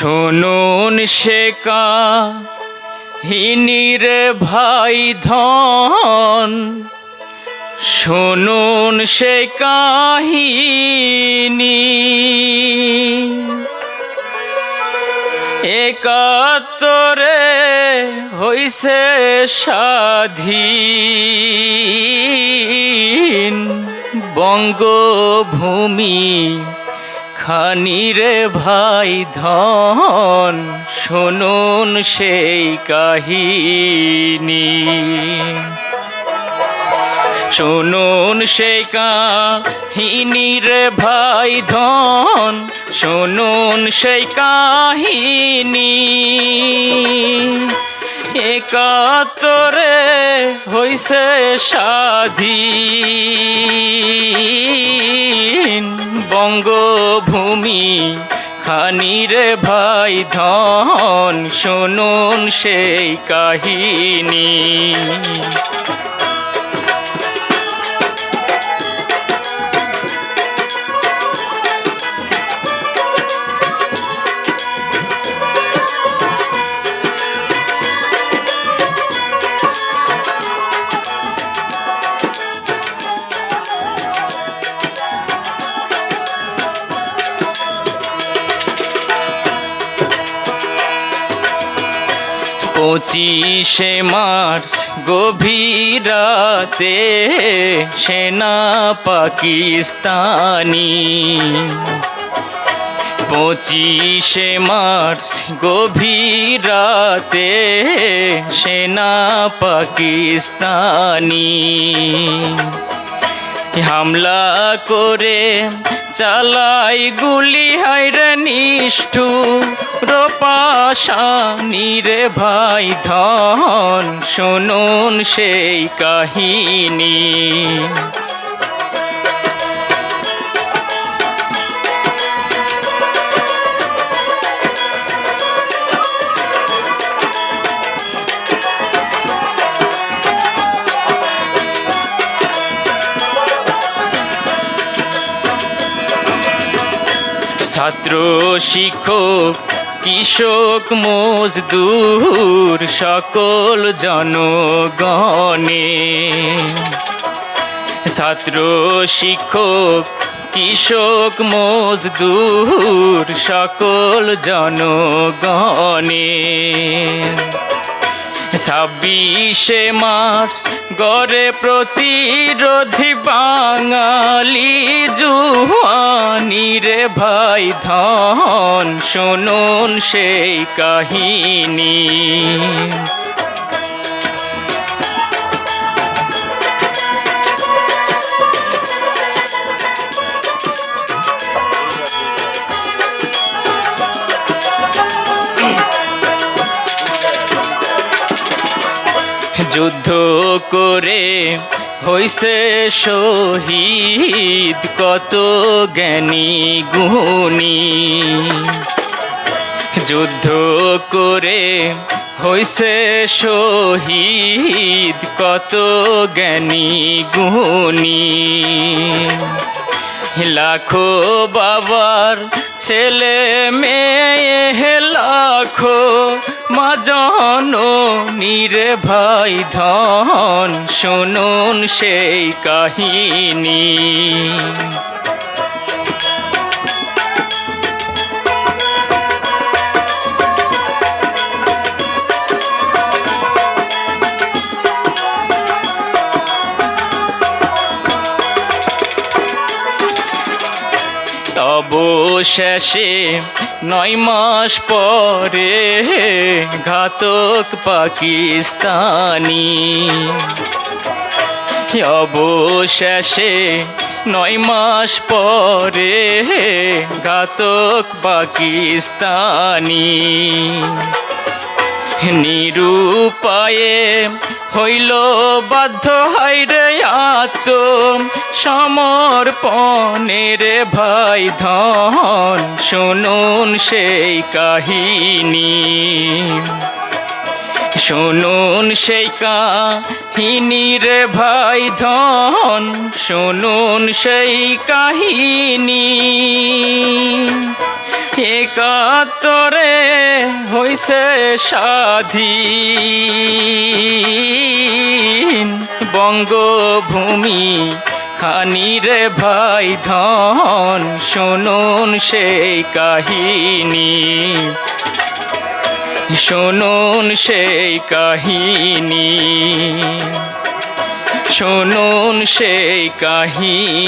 শুনুন সে কাহিনীর ভাই ধন। শুনুন সে কাহিনী একাত্তরে হইছে স্বাধীন বঙ্গভূমি। খানিরে ভাই ধন শুনুন সেই কাহিনী। শুনুন সেই কাহিনীর ভাই ধন শুনুন সেই কাহিনী। একাত্তরে হইছে স্বাধীন বঙ্গভূমি। খানির ভাই ধন শুনুন সেই কাহিনী। পঁচিশে মার্চ গভীর রাতে সেনা পাকিস্তানি। পঁচিশে মার্চ গভীর রাতে সেনা পাকিস্তানি। হামলা করে চালাই গুলি হাইরে নিষ্ঠু রোপাশানি রে ভাই ধন শুনুন সেই কাহিনী। ছাত্র শিক্ষক কৃষক মজদুর সকল জনগণে। ছাত্র শিক্ষক কৃষক মজদুর সকল জনগণে। ছাব্বিশে মার্চ গড়ে প্রতিরোধী বাঙালি জুহানি রে ভাই ধন শুনুন সেই কাহিনী। যুদ্ধ করে হইছে শহীদ, কত জ্ঞানী গুণী। যুদ্ধ করে হইছে শহীদ, কত জ্ঞানী গুণী। লাখো বাবার ছেলে মেয়ে নিরে ভাই ধন শুনুন সেই কাহিনী। অবশেষে নয় মাস পরে ঘাতক পাকিস্তানি। অবশেষে নয় মাস পরে ঘাতক পাকিস্তানি। নিরুপায়ে হইল বাধ্য হাইরে আত সমর্পণের ভাই ধন, শুনুন সেই কাহিনী। শুনুন সেই কাহিনীর ভাই ধন, শুনুন সেই কাহিনী। একাত্তরে হইছে স্বাধীন বঙ্গভূমি খানির ভাই ধন শুনুন সেই কাহিনী। শুনুন সেই কাহিনী। শুনুন সেই কাহিনী।